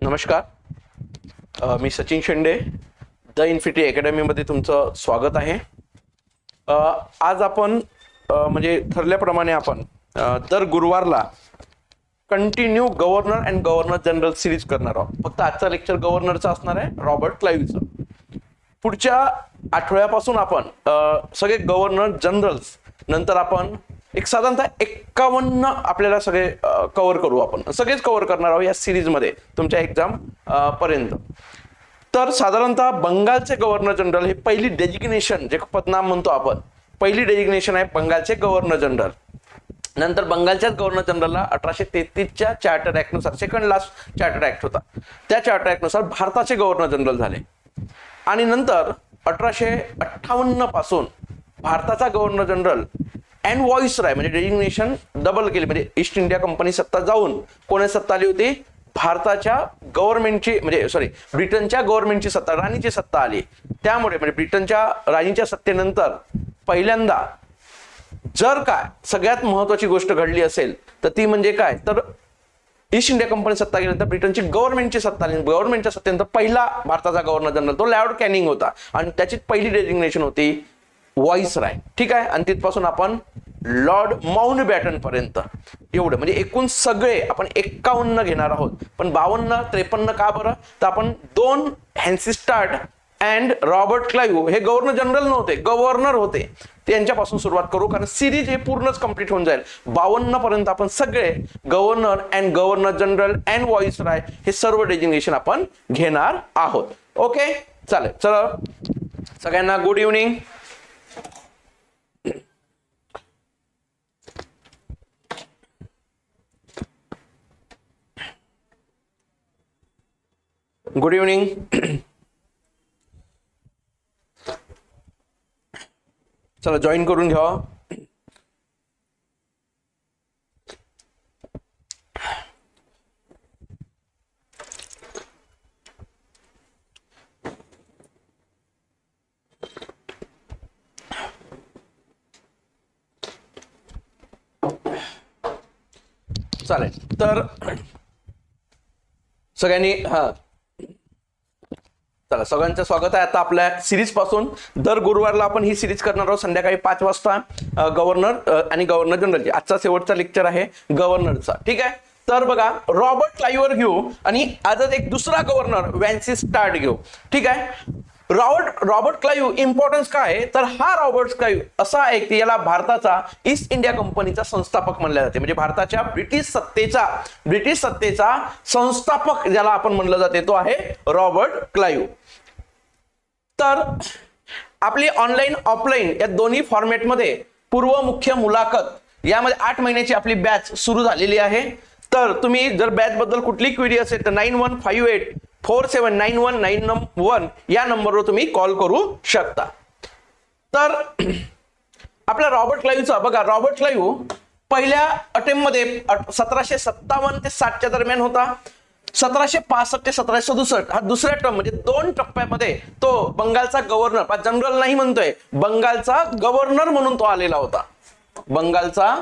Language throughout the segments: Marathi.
नमस्कार. मी सचिन शेंडे द इन्फिटी अकॅडमीमध्ये तुमचं स्वागत आहे. आज आपण म्हणजे ठरल्याप्रमाणे आपण दर गुरुवारला continue governor and governor general series करणार आहोत. फक्त आजचा लेक्चर गव्हर्नरचा असणार आहे रॉबर्ट क्लाईव्हचं. पुढच्या आठवड्यापासून आपण सगळे गव्हर्नर जनरल्स नंतर आपण एक साधारणतः एक्कावन्न आपल्याला सगळे कव्हर करू आपण. सगळेच कव्हर करणार आहोत या सिरीजमध्ये तुमच्या एक्झाम पर्यंत. तर साधारणतः बंगालचे गव्हर्नर जनरल हे पहिली डेजिग्नेशन जे पदनाम म्हणतो आपण पहिली डेजिग्नेशन आहे बंगालचे गव्हर्नर जनरल नंतर बंगालच्याच गव्हर्नर जनरलला अठराशे तेहतीसच्या चार्टर ऍक्टनुसार सेकंड लास्ट चार्टर ऍक्ट होता. त्या चार्टर ऍक्टनुसार भारताचे गव्हर्नर जनरल झाले. आणि नंतर अठराशे अठ्ठावन्नपासून भारताचा governor general and viceroy म्हणजे डेजिग्नेशन डबल केली. म्हणजे ईस्ट इंडिया कंपनी सत्ता जाऊन कोणी सत्ता आली होती? भारताच्या गव्हर्नमेंटची म्हणजे सॉरी ब्रिटनच्या गव्हर्नमेंटची सत्ता राणीची सत्ता आली. त्यामुळे म्हणजे ब्रिटनच्या राणीच्या सत्तेनंतर पहिल्यांदा जर काय सगळ्यात महत्वाची गोष्ट घडली असेल तर ती म्हणजे काय? तर ईस्ट इंडिया कंपनी सत्ता गेल्यानंतर ब्रिटनची गव्हर्नमेंटची सत्ता आली. गव्हर्नमेंटच्या सत्तेनंतर पहिला भारताचा गव्हर्नर जनरल तो लॅड कॅनिंग होता. आणि त्याची पहिली डेजिग्नेशन होती व्हॉइस राय. ठीक आहे? आणि तिथपासून आपण लॉर्ड माउंट बॅटन पर्यंत. एवढं. म्हणजे एकूण सगळे आपण एक्कावन्न घेणार आहोत. पण बावन्न त्रेपन्न का बरं? तर आपण दोन हॅन्सीस्टार्ट अँड रॉबर्ट क्लाइव्ह हे गव्हर्नर जनरल नव्हते गव्हर्नर होते. त्यांच्यापासून सुरुवात करू कारण सिरीज हे पूर्णच कंप्लीट होऊन जाईल. बावन्न पर्यंत आपण सगळे governor and governor general and viceroy हे सर्व डेजिग्नेशन आपण घेणार आहोत. ओके चालेल. चला. सगळ्यांना गुड इव्हनिंग गुड इव्हनिंग चला जॉईन करून घ्या. चालेल. तर सगळ्यांनी हा. चला सगळ्यांचं स्वागत आहे. आता आपल्या सिरीजपासून दर गुरुवारला आपण ही सिरीज करणार आहोत. संध्याकाळी पाच वाजता गव्हर्नर आणि गव्हर्नर जनरलची आजचा शेवटचा लेक्चर आहे गव्हर्नरचा ठीक आहे? तर बघा रॉबर्ट क्लाईवर घेऊ आणि आजच एक दुसरा गव्हर्नर वॅन्सी स्टार्ट घेऊ. ठीक आहे? रॉबर्ट रॉबर्ट क्लाईव्ह इम्पॉर्टन्स काय आहे? तर हा रॉबर्ट क्लाईव्ह असा आहे की याला भारताचा ईस्ट इंडिया कंपनीचा संस्थापक म्हणले जाते. म्हणजे भारताच्या ब्रिटिश सत्तेचा ब्रिटिश सत्तेचा संस्थापक ज्याला आपण म्हणलं जाते तो आहे रॉबर्ट क्लाईव्ह तर आपली ऑनलाईन ऑफलाईन या दोन्ही फॉर्मॅटमध्ये पूर्व मुख्य मुलाखत यामध्ये आठ महिन्याची आपली बॅच सुरू झालेली आहे. तर तुम्ही जर बॅच बद्दल कुठली क्वेरी असेल तर nine one five eight four seven nine one nine one या नंबरवर तुम्ही कॉल करू शकता. तर आपल्या रॉबर्ट क्लाईव्हचा बघा रॉबर्ट क्लाईव्ह पहिल्या अटेम्पमध्ये सतराशे सत्तावन्न ते साठच्या दरम्यान होता. सतराशे पासष्ट ते सतराशे सदुसष्ट हा दुसऱ्या टर्म म्हणजे दोन टप्प्यामध्ये तो बंगालचा गव्हर्नर जनरल नाही म्हणतोय बंगालचा गव्हर्नर म्हणून तो आलेला होता. बंगालचा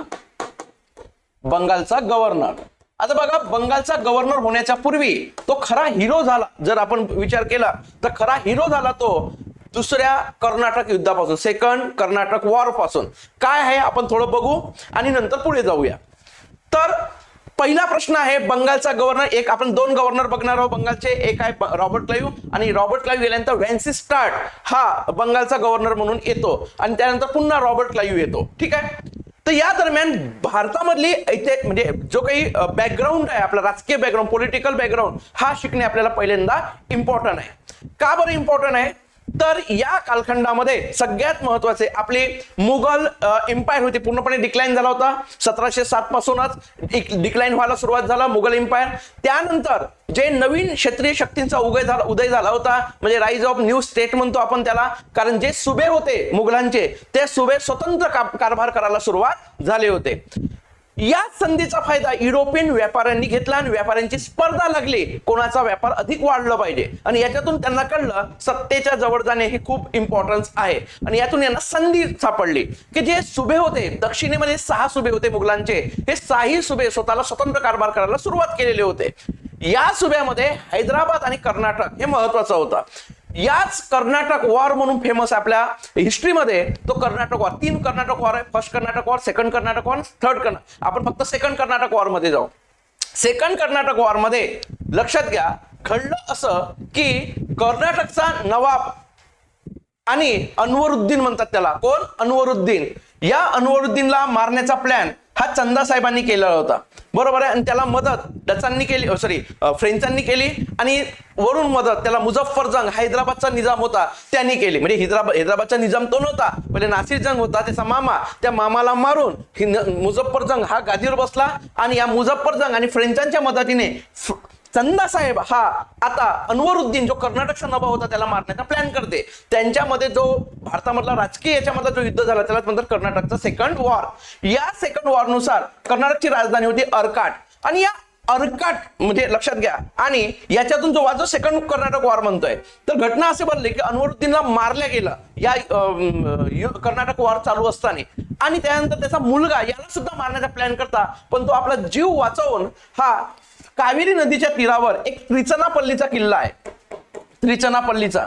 बंगालचा गव्हर्नर आता बघा बंगालचा गव्हर्नर होण्याच्या पूर्वी तो खरा हिरो झाला. जर आपण विचार केला तर खरा हिरो झाला तो दुसऱ्या कर्नाटक युद्धापासून सेकंड कर्नाटक वॉरपासून. काय आहे? आपण थोडं बघू आणि नंतर पुढे जाऊया. तर पहिला प्रश्न आहे बंगालचा गव्हर्नर एक आपण दोन गव्हर्नर बघणार आहोत. बंगालचे एक आहे रॉबर्ट क्लाइव्ह आणि रॉबर्ट क्लाइव्ह गेल्यानंतर व्हॅन्सी स्टार्ट हा बंगालचा गव्हर्नर म्हणून येतो. आणि त्यानंतर पुन्हा रॉबर्ट क्लाइव्ह येतो. ठीक आहे? तर या दरम्यान भारतामधली इथे म्हणजे जो काही बॅकग्राऊंड आहे आपला राजकीय बॅकग्राऊंड पॉलिटिकल बॅकग्राऊंड हा शिकणे आपल्याला पहिल्यांदा इम्पॉर्टंट आहे. का बरं इम्पॉर्टंट आहे? तर या कालखंडामध्ये सगळ्यात महत्त्वाचे आपली मुघल एम्पायर होती. पूर्णपणे डिक्लाईन झाला होता. सतराशे सात पासूनच डिक्लाईन व्हायला सुरुवात झाला मुघल एम्पायर त्यानंतर जे नवीन क्षेत्रीय शक्तींचा उदय झाला उदय झाला होता म्हणजे राईज ऑफ न्यू स्टेट म्हणतो आपण त्याला. कारण जे सुबे होते मुघलांचे ते सुबे स्वतंत्र कारभार करायला सुरुवात झाले होते. या संधीचा फायदा युरोपियन व्यापाऱ्यांनी घेतला आणि व्यापाऱ्यांची स्पर्धा लागली. कोणाचा व्यापार अधिक वाढला पाहिजे? आणि याच्यातून त्यांना कळलं सत्तेच्या जवळ जाणे हे खूप इम्पॉर्टन्स आहे. आणि यातून यांना संधी सापडली. की जे सुभे होते दक्षिणेमध्ये सहा सुभे होते मुघलांचे हे सहाही सुभे स्वतःला स्वतंत्र कारभार करायला सुरुवात केलेले होते. या सुभ्यामध्ये हैदराबाद आणि कर्नाटक हे महत्वाचं होतं. याच कर्नाटक वॉर म्हणून फेमस आपल्या हिस्ट्रीमध्ये तो कर्नाटक वॉर तीन कर्नाटक वॉर आहे. First Karnataka war second Karnataka war third Karnataka आपण फक्त सेकंड कर्नाटक वॉरमध्ये जाऊ. सेकंड कर्नाटक वॉरमध्ये लक्षात घ्या घडलं असं की कर्नाटकचा नवाब आणि अनवरुद्दीन म्हणतात त्याला. कोण? अनवरुद्दीन. या अनवरुद्दीनला मारण्याचा प्लॅन हा चंदा साहेबांनी केलेला होता. बरोबर आहे? आणि त्याला मदत डचांनी केली सॉरी फ्रेंचांनी केली आणि वरून मदत त्याला मुझफ्फर जंग हैदराबादचा निजाम होता त्यांनी केली. म्हणजे हैदराबाद हैदराबादचा निजाम तो नव्हता. पहिले नासिर जंग होता त्याचा मामा त्या मामाला मारून मुझफ्फर जंग हा गादीवर बसला आणि या मुझफ्फर जंग आणि फ्रेंचांच्या मदतीने चंदा साहेब हा आता अनवरुद्दीन जो कर्नाटकचा नवाब होता त्याला मारण्याचा प्लॅन करते. त्यांच्यामध्ये जो भारतामधला राजकीय याच्यामधला जो युद्ध झाला त्याला म्हणतात कर्नाटकचा सेकंड वॉर या सेकंड वॉरनुसार कर्नाटकची राजधानी होती अर्काट. आणि या अर्काट म्हणजे लक्षात घ्या. आणि याच्यातून जो वाजो सेकंड कर्नाटक वॉर म्हणतोय. तर घटना असे बनली की अनवरुद्दीनला मारल्या गेलं. या कर्नाटक वॉर चालू असताना. आणि त्यानंतर त्याचा मुलगा याला सुद्धा मारण्याचा प्लॅन करता. पण तो आपला जीव वाचवून हा कावेरी नदीच्या तीरावर एक त्रिचनापल्लीचा किल्ला आहे. त्रिचनापल्लीचा.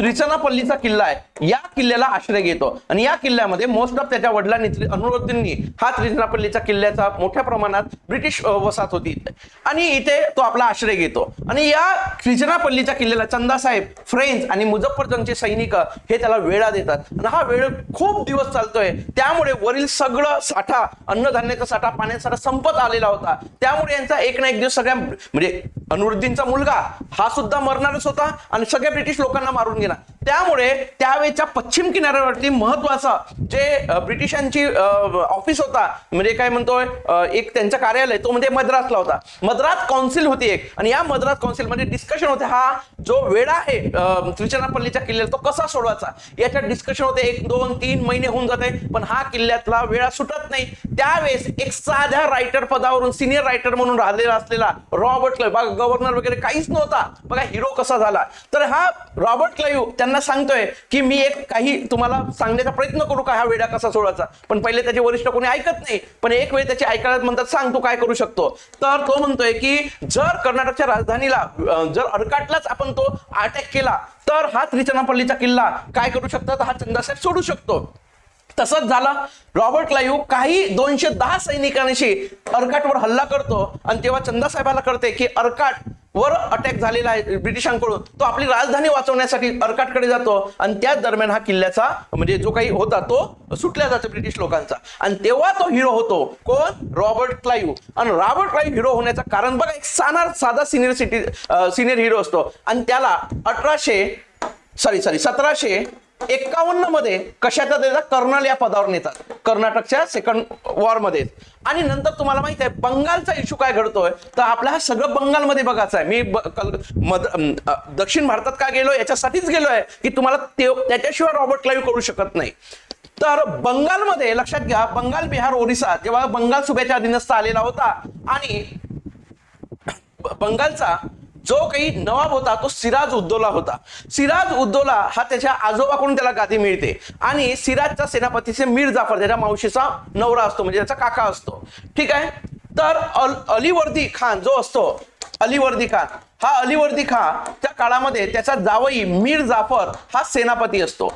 त्रिचनापल्लीचा किल्ला आहे. या किल्ल्याला आश्रय घेतो. आणि या किल्ल्यामध्ये मोस्ट ऑफ त्याच्या वडिलांनी त्रि- हा त्रिचनापल्लीचा किल्ल्याचा मोठ्या प्रमाणात ब्रिटिश वसाहत होती आणि इथे तो आपला आश्रय घेतो. आणि या त्रिचनापल्लीच्या किल्ल्याला चंदासाहेब फ्रेंच आणि मुझफ्फरजंगचे सैनिक हे त्याला वेळा देतात. आणि हा वेळ खूप दिवस चालतोय. त्यामुळे वरील सगळं साठा अन्नधान्याचा साठा पाण्याचा साठा संपत आलेला होता. त्यामुळे यांचा एक ना एक दिवस सगळ्या म्हणजे अनुरुद्दीनचा मुलगा हा सुद्धा मरणारच होता. आणि सगळ्या ब्रिटिश लोकांना मारून गेला. त्यामुळे त्यावेळेच्या पश्चिम किनाऱ्यावरती महत्त्वाचा जे ब्रिटिशांची ऑफिस होता म्हणजे काय म्हणतोय एक त्यांचं कार्यालय तो म्हणजे मद्रासला होता. मद्रास काउन्सिल होती एक. आणि या मद्रास काउन्सिलमध्ये डिस्कशन होते. हा जो वेळा आहे त्रिचनापल्लीच्या किल्ल्याला तो कसा सोडवायचा? याच्यात डिस्कशन होते एक दोन तीन महिने होऊन जाते पण हा किल्ल्यातला वेळा सुटत नाही. त्यावेळेस एक साध्या रायटर पदावरून सिनियर रायटर म्हणून राहिलेला असलेला रॉबर्ट क्लाईव्ह बघा गव्हर्नर वगैरे काहीच नव्हता. बघा हिरो कसा झाला. तर हा रॉबर्ट क्लाइव्ह त्यांना सांगतोय की मी एक काही तुम्हाला सांगण्याचा प्रयत्न करू का हा वेडा कसा सोडायचा पण पहिले त्याचे वरिष्ठ कोणी ऐकत नाही. पण एक वेळ त्याचे ऐकायला म्हणतात सांग तू काय करू शकतो? तर तो म्हणतोय की जर कर्नाटकच्या राजधानीला जर अर्काटलाच आपण तो अटॅक केला तर हा त्रिचनापल्लीचा किल्ला काय करू शकतो? तर हा चंदासाहेब सोडू शकतो. तसंच झालं. रॉबर्ट क्लाइव्ह काही दोनशे दहा सैनिकांशी अर्काटवर हल्ला करतो. आणि तेव्हा चंदासाहेबाला कळते की अर्काट वर अटॅक झालेला आहे ब्रिटिशांकडून. तो आपली राजधानी वाचवण्यासाठी अर्काटकडे जातो आणि त्याच दरम्यान हा किल्ल्याचा म्हणजे जो काही होता तो सुटल्या जातो ब्रिटिश लोकांचा. आणि तेव्हा तो हिरो होतो कोण? रॉबर्ट क्लाईव्ह आणि रॉबर्ट क्लाईव्ह हिरो होण्याचं कारण बघा एक साधा साधा सिनियर सिटी सिनियर हिरो असतो. आणि त्याला अठराशे सॉरी सॉरी सतराशे एक्कावन्नमध्ये कशाचा त्याचा कर्नल या पदावर नेतात. कर्नाटकच्या सेकंड वॉरमध्ये. आणि नंतर तुम्हाला माहिती आहे बंगालचा इश्यू काय घडतोय? तर आपला हा सगळं बंगालमध्ये बघायचं आहे. मी कल- दक्षिण भारतात का गेलो याच्यासाठीच गेलोय की तुम्हाला त्याच्याशिवाय रॉबर्ट क्लाईव्ह करू शकत नाही. तर बंगालमध्ये लक्षात घ्या बंगाल बिहार ओरिसा जेव्हा बंगाल सुभेच्या अधीनस्थ आलेला होता आणि बंगालचा जो काही नवाब होता तो सिराज उद्दोला होता. सिराज उद्दोला हा त्याच्या आजोबाकडून त्याला गादी मिळते. आणि सिराजचा सेनापतीचे मीर जाफर त्याच्या मावशीचा नवरा असतो म्हणजे त्याचा काका असतो. ठीक आहे? तर अल अलीवर्दी खान जो असतो अलीवर्दी खान हा अलीवर्दी खान त्या काळामध्ये त्याचा जावई मीर जाफर हा सेनापती असतो.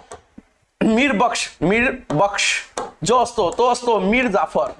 मीर बक्ष मीर बक्ष जो असतो तो असतो मीर जाफर.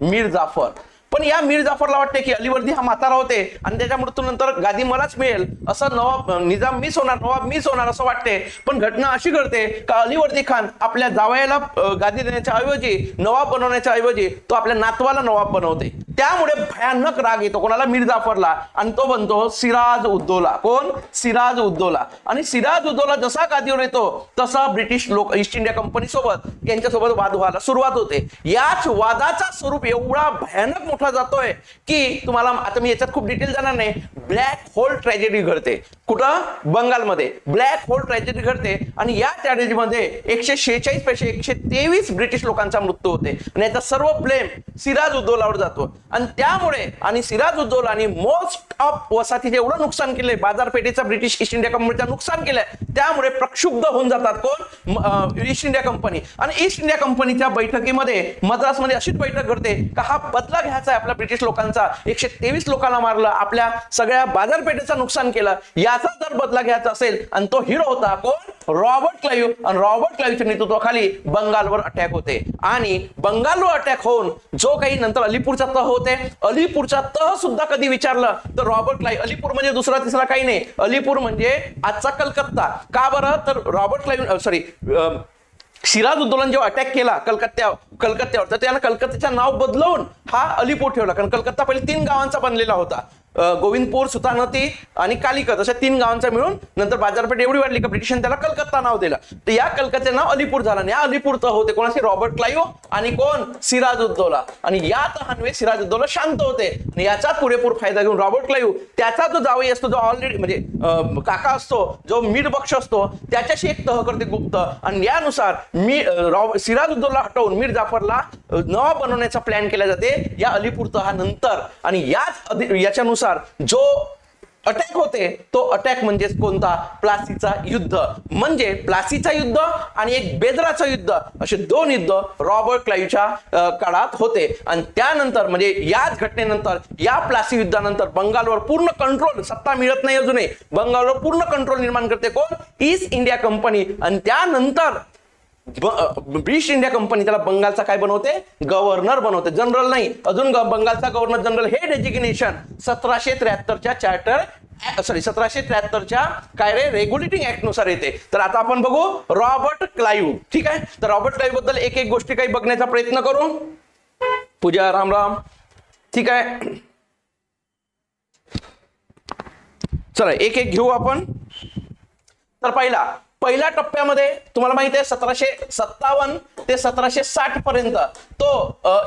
मीर जाफर. पण या मीर जाफरला वाटते की अलीवर्दी हा म्हातारा होते आणि त्याच्या मृत्यूनंतर गादी मलाच मिळेल. असं नवाब निजाम मीच होणार नवाब मीच होणार असं वाटते पण घटना अशी घडते का अलीवर्दी खान आपल्या जावयाला गादी देण्याच्या ऐवजी नवाब बनवण्याच्या ऐवजी तो आपल्या नातवाला नवाब बनवते. त्यामुळे भयानक राग येतो कोणाला? मीर जाफरला. आणि तो बनतो सिराज उद्दौला. कोण? सिराज उद्दौला. आणि सिराज उद्दोला जसा गादीवर येतो तसा ब्रिटिश लोक ईस्ट इंडिया कंपनी सोबत यांच्यासोबत वाद व्हायला सुरुवात होते. याच वादाचा स्वरूप एवढा भयानक मोठा जातोय की तुम्हाला आता मी याच्यात खूप डिटेल जाणार नाही. ब्लॅक होल ट्रॅजेडी घडते. कुठं? बंगालमध्ये. ब्लॅक होल ट्रॅजेडी घडते. आणि या ट्रॅजेडीमध्ये एकशे शेहेचाळीस पैसे एकशे तेवीस ब्रिटिश लोकांचा मृत्यू होते. आणि याचा सर्व ब्लेम सिराज उद्दोलावर जातो. आणि त्यामुळे आणि सिराज उद्दौला आणि मोस्ट ऑफ वसाहतीचे एवढं नुकसान केलंय. बाजारपेठेचा ब्रिटिश ईस्ट इंडिया कंपनीचं नुकसान केलंय. त्यामुळे प्रक्षुब्ध होऊन जातात कोण? ईस्ट इंडिया कंपनी आणि ईस्ट इंडिया कंपनीच्या बैठकीमध्ये मद्रासमध्ये अशीच बैठक घडते का हा बदला घ्यायचा आहे आपल्या ब्रिटिश लोकांचा. एकशे तेवीस लोकांना मारलं आपल्या सगळ्या बाजारपेठेचं नुकसान केलं. याचा जर बदला घ्यायचा असेल आणि तो हिरो होता कोण? रॉबर्ट क्लाईव्ह आणि रॉबर्ट क्लाईव्हच्या नेतृत्वाखाली बंगालवर अटॅक होते. आणि बंगालवर अटॅक होऊन जो काही नंतर अलीपूरचा तह होते अलीपूरचा तह सुद्धा कधी विचारलं? तर रॉबर्ट क्लाईव्ह अलीपूर म्हणजे दुसरा तिसरा काही नाही. अलीपूर म्हणजे आजचा कलकत्ता. का बरं? तर रॉबर्ट क्लाईव्ह सॉरी सिराज उद्दौलाने जेव्हा अटॅक केला कलकत्त्या कलकत्त्यावर तर त्यानं कलकत्त्याचं नाव बदलवून हा अलीपूर ठेवला. कारण कलकत्ता पहिले तीन गावांचा बनलेला होता. गोविंदपूर सुतानती आणि कालिकत अशा तीन गावांचा मिळून नंतर बाजारपेठ एवढी वाढली की ब्रिटिशांनी त्याला कलकत्ता नाव दिलं. तर या कलकत्त्याचं नाव अलीपूर झालं आणि या अलीपूर तह होते कोणाचे? रॉबर्ट क्लाईव्ह आणि कोण? सिराज उद्दौला आणि या तहानवे सिराज उद्दौला शांत होते. आणि याचा पुरेपूर फायदा घेऊन रॉबर्ट क्लाइव त्याचा जो जावई असतो जो ऑलरेडी म्हणजे काका असतो जो मीड पक्ष असतो त्याच्याशी एक तह करते गुप्त. आणि यानुसार मी सिराज उद्दौला हटवून मीर जाफरला अं, बनवण्याचा प्लॅन केला जाते या अलीपूर तहानंतर आणि याच याच्यानुसार नुसार जो अटॅक होते तो अटॅक म्हणजेच कोणता? प्लासीचा युद्ध. म्हणजे प्लासीचा युद्ध आणि एक बेदराचं युद्ध. असे दोन युद्ध रॉबर्ट क्लाईव्हच्या काळात होते. आणि त्यानंतर म्हणजे याच घटनेनंतर या प्लासी युद्धानंतर बंगालवर पूर्ण कंट्रोल सत्ता मिळत नाही अजूनही. बंगालवर पूर्ण कंट्रोल निर्माण करते कोण? ईस्ट इंडिया कंपनी आणि त्यानंतर ब्रिटिश इंडिया कंपनी त्याला बंगालचा काय बनवते? गव्हर्नर बनवते. जनरल नाही. अजून बंगालचा गव्हर्नर जनरल हे डेजिग्नेशन सतराशे त्र्याहत्तरच्या चार्टर सॉरी सतराशे त्र्याहत्तरच्या काय रे? रेग्युलेटिंग ऍक्टनुसार येते. तर आता आपण बघू रॉबर्ट क्लाईव्ह ठीक आहे? तर रॉबर्ट क्लाईव्हबद्दल एक एक गोष्टी काही बघण्याचा प्रयत्न करू. पूजा राम राम. ठीक आहे? चला एक एक घेऊ आपण. तर पहिला पहिल्या टप्प्यामध्ये तुम्हाला माहिती आहे सतराशे सत्तावन्न ते सतराशे साठ पर्यंत तो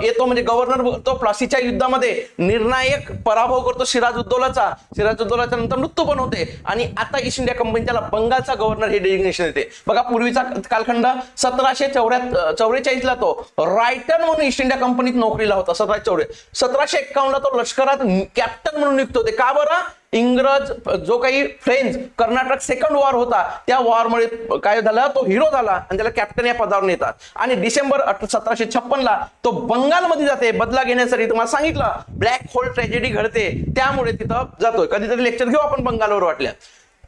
येतो म्हणजे गव्हर्नर तो प्लासीच्या युद्धामध्ये निर्णायक पराभव करतो सिराज उद्दौलाचा सिराज उद्दौलाच्या नंतर मृत्यू पण होते. आणि आता ईस्ट इंडिया कंपनीच्या बंगालचा गव्हर्नर हे डेजिग्नेशन येते बघा पूर्वीचा कालखंड सतराशे चौऱ्यात चौवेचाळीसला तो रायटन म्हणून ईस्ट इंडिया कंपनीत नोकरीला होता सतराशे चौरे सतराशे एक्कावन्नला तो लष्करात कॅप्टन म्हणून नियुक्त होते. का बरं? इंग्रज जो काही फ्रेंच कर्नाटक सेकंड वॉर होता त्या वॉरमुळे काय झालं? तो हिरो झाला आणि त्याला कॅप्टन या पदावर नेतात आणि डिसेंबर सतराशे छप्पन ला तो बंगालमध्ये जाते. बदला घेण्यासाठी तुम्हाला सांगितलं ब्लॅक होल ट्रॅजेडी घडते. त्यामुळे तिथं जातोय. कधीतरी लेक्चर घेऊ आपण बंगालवर वाटल्या.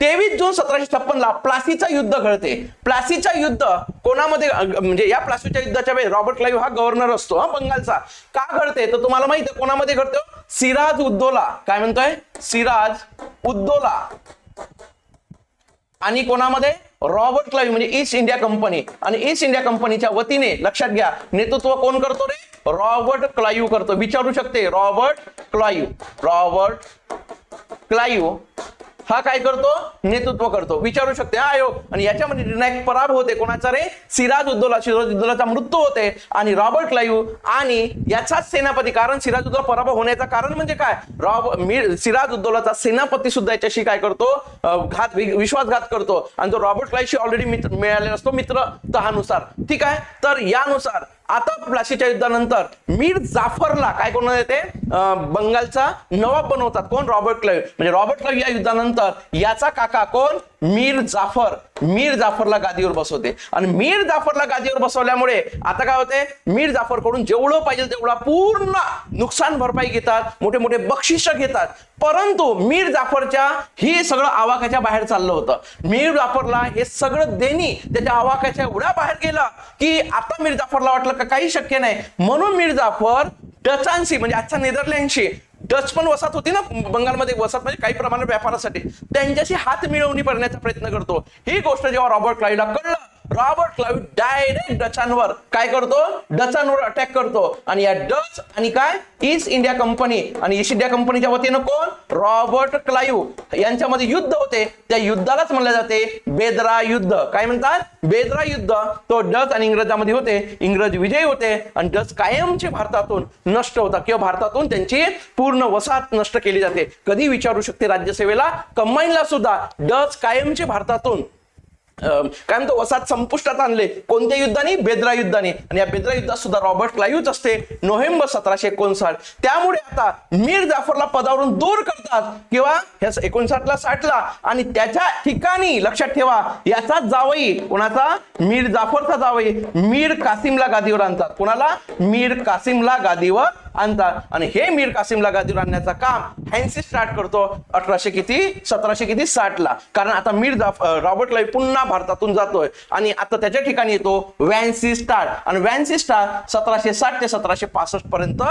तेवीस जून सतराशे छप्पन ला प्लासीचा युद्ध घडते. प्लासीचा युद्ध कोणामध्ये म्हणजे या प्लासीच्या युद्धाच्या वेळी रॉबर्ट क्लाईव्ह हा गव्हर्नर असतो हा बंगालचा. का घडते? तर तुम्हाला माहिती आहे कोणामध्ये घडतो हो? सिराज उद्दोला. काय म्हणतोय? सिराज उद्दोला. आणि कोणामध्ये? रॉबर्ट क्लाईव्ह म्हणजे ईस्ट इंडिया कंपनी. आणि ईस्ट इंडिया कंपनीच्या वतीने लक्षात घ्या नेतृत्व कोण करतो रे? रॉबर्ट क्लाईव्ह करतो. विचारू शकते? रॉबर्ट क्लाईव्ह रॉबर्ट क्लाईव्ह हा काय करतो? नेतृत्व करतो. विचारू शकते हा आयोग आणि याच्यामध्ये निर्णायक पराभव होते. कोणाचा रे? सिराज उद्दोला. सिराज उद्दोलाचा मृत्यू होते. आणि रॉबर्ट क्लाईव्ह आणि याचाच सेनापती. कारण सिराज उद्दोला पराभव होण्याचं कारण म्हणजे काय? रॉब मी- सिराज उद्दौलाचा सेनापती सुद्धा याच्याशी काय करतो? घात विश्वासघात करतो. आणि तो रॉबर्ट क्लाईव्हशी ऑलरेडी मित्र मिळालेला असतो मित्र तहानुसार. ठीक आहे? तर यानुसार आता प्लाशीच्या युद्धानंतर मीर जाफरला काय कोण येते बंगालचा नवाब बनवतात. कोण? रॉबर्ट क्लाईव्ह म्हणजे रॉबर्ट क्लाईव्ह या युद्धानंतर याचा काका कोण? मीर जाफर. मीर जाफरला गादीवर बसवते. आणि मीर जाफरला गादीवर बसवल्यामुळे आता काय होते? मीर जाफरकडून जेवढं पाहिजे तेवढा पूर्ण नुकसान भरपाई घेतात. मोठे मोठे बक्षिस घेतात. परंतु मीर जाफरच्या हे सगळं आवाक्याच्या बाहेर चाललं होतं. मीर जाफरला हे सगळं देणी त्याच्या आवाक्याच्या एवढ्या बाहेर गेलं की आता मीर जाफरला वाटलं का काही शक्य नाही. म्हणून मीर जाफर डचांशी म्हणजे आजच्या नेदरलँडशी डच पण वसाहत होती ना बंगालमध्ये वसाहत म्हणजे काही प्रमाणात व्यापारासाठी. त्यांच्याशी हात मिळवणी करण्याचा प्रयत्न करतो. ही गोष्ट जेव्हा रॉबर्ट क्लाईला कळलं रॉबर्ट क्लाइव्ह डायरेक्ट डचांवर काय करतो? डचांवर अटॅक करतो. आणि या डच आणि काय? East India company. आणि ईस्ट इंडिया कंपनीच्या वतीनं कोण? रॉबर्ट क्लाईव्ह यांच्यामध्ये युद्ध होते. त्या युद्धालाच म्हणले जाते बेदरा युद्ध. काय म्हणतात? बेदरा युद्ध. तो डच आणि इंग्रजांमध्ये होते. इंग्रज विजयी होते. आणि डच कायमचे भारतातून नष्ट होतात किंवा भारतातून त्यांची पूर्ण वसाहत नष्ट केली जाते. कधी विचारू शकते राज्यसेवेला? कंबाईनला सुद्धा. डच कायमचे भारतातून काय म्हणतो वसाहत संपुष्टात आणले. कोणत्या युद्धाने? बेद्रा युद्धाने. आणि या बेद्रा युद्धात सुद्धा रॉबर्ट क्लाइव्हच असते. नोव्हेंबर सतराशे एकोणसाठ. त्यामुळे आता मीर जाफरला पदावरून दूर करतात. किंवा ह्या एकोणसाठला साठला. आणि त्याच्या ठिकाणी लक्षात ठेवा याचा जावई कोणाचा? मीर जाफरचा जावई. मीर कासिमला गादीवर आणतात. कोणाला? मीर कासिमला गादीवर आणतात आणि हे मीर कासिमला गादीवर आणण्याचं काम हॅन्सी स्टार्ट करतो अठराशे किती सतराशे किती साठ ला कारण आता मीर रॉबर्ट क्लाइव्ह पुन्हा भारतातून जातोय. आणि आता त्याच्या ठिकाणी येतो व्हॅन्सी स्टार आणि व्हॅन्सी स्टार सतराशे साठ ते सतराशे पासष्ट पर्यंत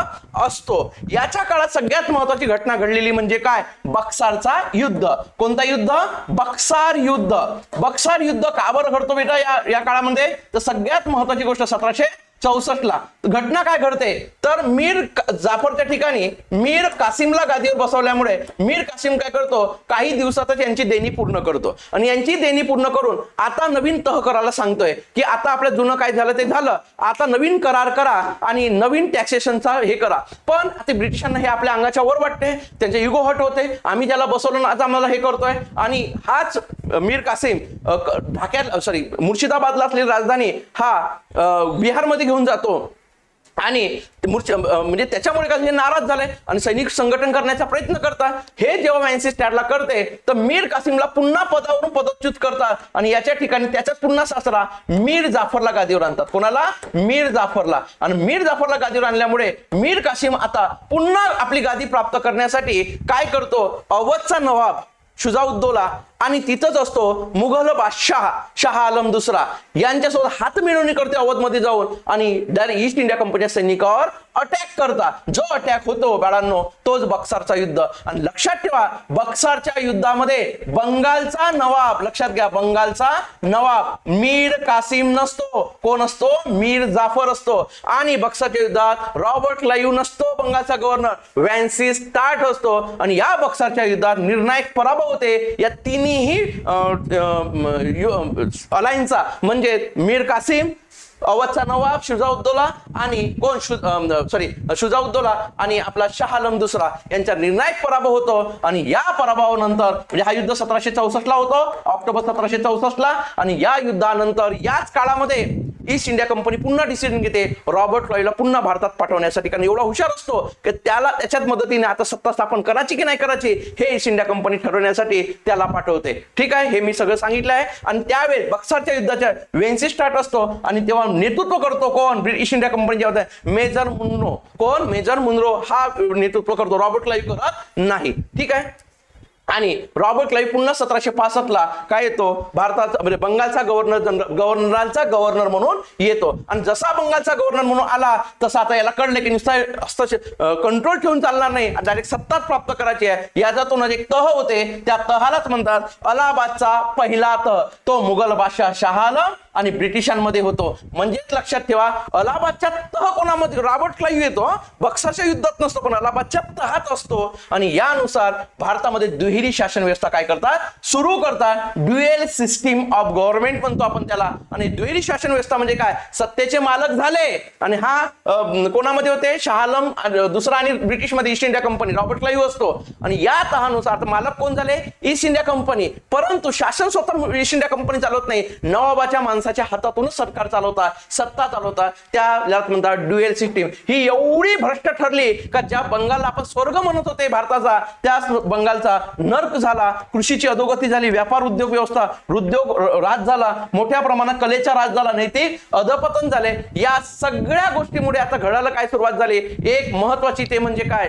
असतो. याच्या काळात सगळ्यात महत्वाची घटना घडलेली म्हणजे काय? बक्सारचा युद्ध. कोणता युद्ध? बक्सार युद्ध. बक्सार युद्ध का बरं घडतो बेटा या या काळामध्ये? तर सगळ्यात महत्वाची गोष्ट सतराशे चौसष्टला. घटना काय घडते? तर मीर क- जाफरच्या ठिकाणी मीर कासिमला गादीवर बसवल्यामुळे मीर कासिम काय करतो? काही दिवसातच यांची देणी पूर्ण करतो. आणि यांची देणी पूर्ण करून आता नवीन तह करायला सांगतोय की आता आपल्या जुनं काय झालं ते झालं. आता नवीन करार करा आणि नवीन टॅक्सेशनचा हे करा. पण ते ब्रिटिशांना हे आपल्या अंगाच्या वर वाटते. त्यांचे युगो हट होते. आम्ही ज्याला बसवलं ना आज आम्हाला हे करतोय. आणि हाच मीर कासिम ढाक्यात सॉरी मुर्शिदाबादला असलेली राजधानी हा बिहारमध्ये घेऊन जातो. आणि म्हणजे त्याच्यामुळे काय हे नाराज झाले आणि सैनिक संघटन करण्याचा प्रयत्न करतात हे जेव्हा वॅन्सी स्टॅडला करते तर मीर कासिमला पुन्हा पदावरून पदच्युत करतात आणि याच्या ठिकाणी त्याच्याच पुन्हा सासरा मीर जाफरला गादीवर आणतात. कोणाला? मीर जाफरला. आणि मीर जाफरला गादीवर आणल्यामुळे मीर कासिम आता पुन्हा आपली गादी प्राप्त करण्यासाठी काय करतो? अवधचा नवाब शुजाउद्दौला आणि तिथंच असतो मुघल बादशाह शाह आलम दुसरा. यांच्यासोबत हात मिळवणी करते अवधमध्ये जाऊन आणि डायरेक्ट ईस्ट इंडिया कंपनीच्या सैनिकावर अटॅक करता जो अटॅक होतो बाळांनो तोच बक्सारचा युद्ध. आणि लक्षात ठेवा बक्सारच्या युद्धामध्ये बंगालचा नवाब लक्षात घ्या बंगालचा नवाब मीर कासिम नसतो. कोण असतो? मीर जाफर असतो. आणि बक्सरच्या युद्धात रॉबर्ट लाईव्ह नसतो बंगालचा गव्हर्नर वॅन्सी स्टार्ट असतो. आणि या बक्सारच्या युद्धात निर्णायक पराभव होते. या तिन्ही अलायन्सचा म्हणजे मीर कासिम अवधचा नवाब शुजाउद्दौला आणि कोण सॉरी शुजाउद्दौला आणि आपला शाह आलम दुसरा. यांचा निर्णायक पराभव होतो आणि या पराभवानंतर म्हणजे हा युद्ध सतराशे चौसष्ट ला होतो ऑक्टोबर सतराशे चौसष्ट ला आणि या युद्धानंतर याच काळामध्ये ईस्ट इंडिया कंपनी पुन्हा डिसिजन घेते. रॉबर्ट क्लाईव्हला पुन्हा भारतात पाठवण्यासाठी. कारण एवढा हुशार असतो की त्याला त्याच्यात मदतीने आता सत्ता स्थापन करायची की नाही करायची हे ईस्ट इंडिया कंपनी ठरवण्यासाठी त्याला पाठवते. ठीक आहे? हे मी सगळं सांगितलं आहे. आणि त्यावेळेस बक्सारच्या युद्धाच्या वेन्सी स्टार्ट असतो. आणि तेव्हा नेतृत्व करतो कोण? ईस्ट इंडिया कंपनीच्या होत्या मेजर मुन्रो. कोण? मेजर मुन्रो हा नेतृत्व करतो. रॉबर्ट क्लाईव्ह करत नाही. ठीक आहे? आणि रॉबर्ट क्लाईव्ह पुन्हा सतराशे पासष्ट ला काय येतो? भारताचा म्हणजे बंगालचा गव्हर्नर जनरल गव्हर्नरांचा गव्हर्नर म्हणून येतो. आणि जसा बंगालचा गव्हर्नर म्हणून आला तसा आता याला कळलं की नुसता कंट्रोल ठेवून चालणार नाही. डायरेक्ट सत्ताच प्राप्त करायची आहे. याच्यातून एक तह होते. त्या तहालाच म्हणतात अलाहाबादचा पहिला तह. तो मुघल बादशाह शाह आणि ब्रिटिशांमध्ये होतो. म्हणजेच लक्षात ठेवा अलाहाबादच्या तह कोणामध्ये रॉबर्ट क्लाईव्ह येतो बक्साच्या बक्सरच्या युद्धात नसतो पण अलाहाबादच्या तहात असतो. आणि यानुसार भारतामध्ये दुहेरी शासन व्यवस्था काय करतात? सुरू करतात. ड्युएल सिस्टीम ऑफ गव्हर्नमेंट म्हणतो आपण त्याला. आणि दुहेरी शासन व्यवस्था म्हणजे काय? सत्तेचे मालक झाले. आणि हा कोणामध्ये होते? शहालम दुसरा आणि ब्रिटिशमध्ये East India company Robert Clive असतो. आणि या तहानुसार मालक कोण झाले? East India company. परंतु शासन स्वतः ईस्ट इंडिया कंपनी चालवत नाही. नवाबाच्या माणसाच्या हातातूनच सरकार चालवता सत्ता चालवता त्याला म्हणतात ड्युएल सिस्टीम. ही एवढी भ्रष्ट ठरली का ज्या बंगालला आपण स्वर्ग म्हणत होते भारताचा त्या बंगालचा नर्क झाला कृषीची अधोगती झाली व्यापार उद्योग व्यवस्था उद्योग राज झाला मोठ्या प्रमाणात कलेचा राज झाला नैतिक अधपतन झाले. या सगळ्या गोष्टीमुळे आता घडायला काय सुरुवात झाली? एक महत्वाची ते म्हणजे काय?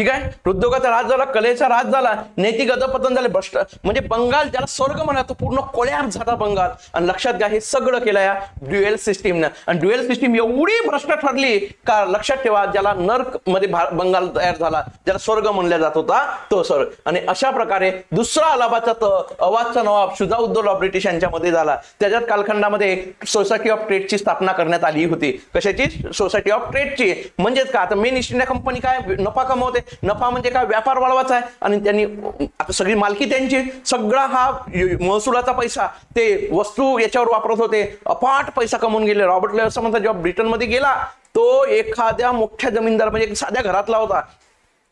ठीक आहे? उद्योगाचा राज झाला कलेचा राज झाला नैतिक अधपतन झाले भ्रष्ट. म्हणजे बंगाल ज्याला स्वर्ग म्हणा तो पूर्ण कोळ्याप झाला बंगाल. आणि लक्षात घ्या हे सगळं केलं या ड्युएल सिस्टीमनं. आणि ड्युएल सिस्टीम एवढी भ्रष्ट ठरली का लक्षात ठेवा ज्याला नर्कमध्ये बंगाल तयार झाला ज्याला स्वर्ग म्हणला जात होता तो स्वर्ग. आणि अशा प्रकारे दुसरा अलाबाचा त अवाजचा नवाब शुजाउद्दौला ब्रिटिश यांच्यामध्ये झाला. त्याच्यात कालखंडामध्ये सोसायटी ऑफ ट्रेडची स्थापना करण्यात आली होती. कशाची? सोसायटी ऑफ ट्रेडची म्हणजेच का? आता मेन ईस्ट इंडिया कंपनी काय? नफा कमवते. नफा म्हणजे काय? व्यापार वाढवायचा आहे. आणि त्यांनी आता सगळी मालकी त्यांची. सगळा हा महसुलाचा पैसा ते वस्तू याच्यावर वापरत होते. अफाट पैसा कमवून गेले. रॉबर्ट लेअर म्हणतात जेव्हा ब्रिटनमध्ये गेला तो एखाद्या मोठ्या जमीनदार म्हणजे साध्या घरातला होता.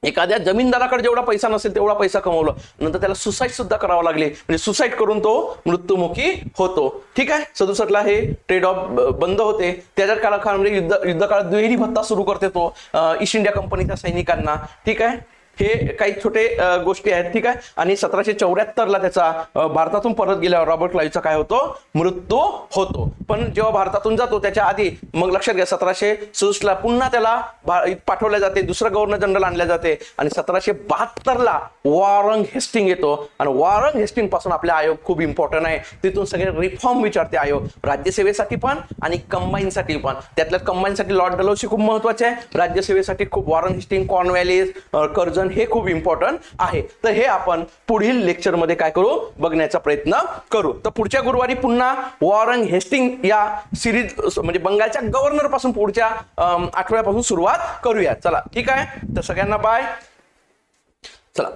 एखाद्या जमीनदाराकडे जेवढा पैसा नसेल तेवढा पैसा कमवला नंतर त्याला सुसाईड सुद्धा करावं लागले. म्हणजे सुसाईड करून तो मृत्युमुखी होतो. ठीक आहे? सदुसटला हे ट्रेड ऑफ बंद होते. त्याच्या काळात म्हणजे युद्ध युद्ध काळात दुहेरी भत्ता सुरू करते तो ईस्ट इंडिया कंपनीच्या सैनिकांना. ठीक आहे? हे काही छोटे गोष्टी आहेत ठीक आहे? आणि सतराशे चौऱ्याहत्तरला त्याचा भारतातून परत गेल्यावर रॉबर्ट क्लाईव्हचा काय होतो? मृत्यू होतो. पण जेव्हा भारतातून जातो त्याच्या आधी मग लक्षात घ्या सतराशे सदुसष्टला पुन्हा त्याला भा- पाठवल्या जाते दुसरं गव्हर्नर जनरल आणल्या जाते. आणि सतराशे बहात्तरला वॉरंग हेस्टिंग येतो. आणि वॉरंग हेस्टिंगपासून आपले आयोग खूप इम्पॉर्टंट आहे. तिथून सगळे रिफॉर्म विचारते आयोग. राज्यसेवेसाठी पण आणि कंबाईनसाठी पण. त्यातल्या कंबाईनसाठी लॉर्ड डलोशी खूप महत्त्वाचे आहे. राज्यसेवेसाठी खूप वॉरन हेस्टिंग कॉर्नव्हॅलीज कर्जन हे खूप इम्पॉर्टंट आहे. तर हे आपण पुढील लेक्चरमध्ये काय करू? बघण्याचा प्रयत्न करू. तर पुढच्या गुरुवारी पुन्हा वॉरंग हेस्टिंग या सिरीज म्हणजे बंगालच्या गव्हर्नरपासून पुढच्या आठवड्यापासून सुरुवात करूया. चला ठीक आहे? तर सगळ्यांना बाय चला.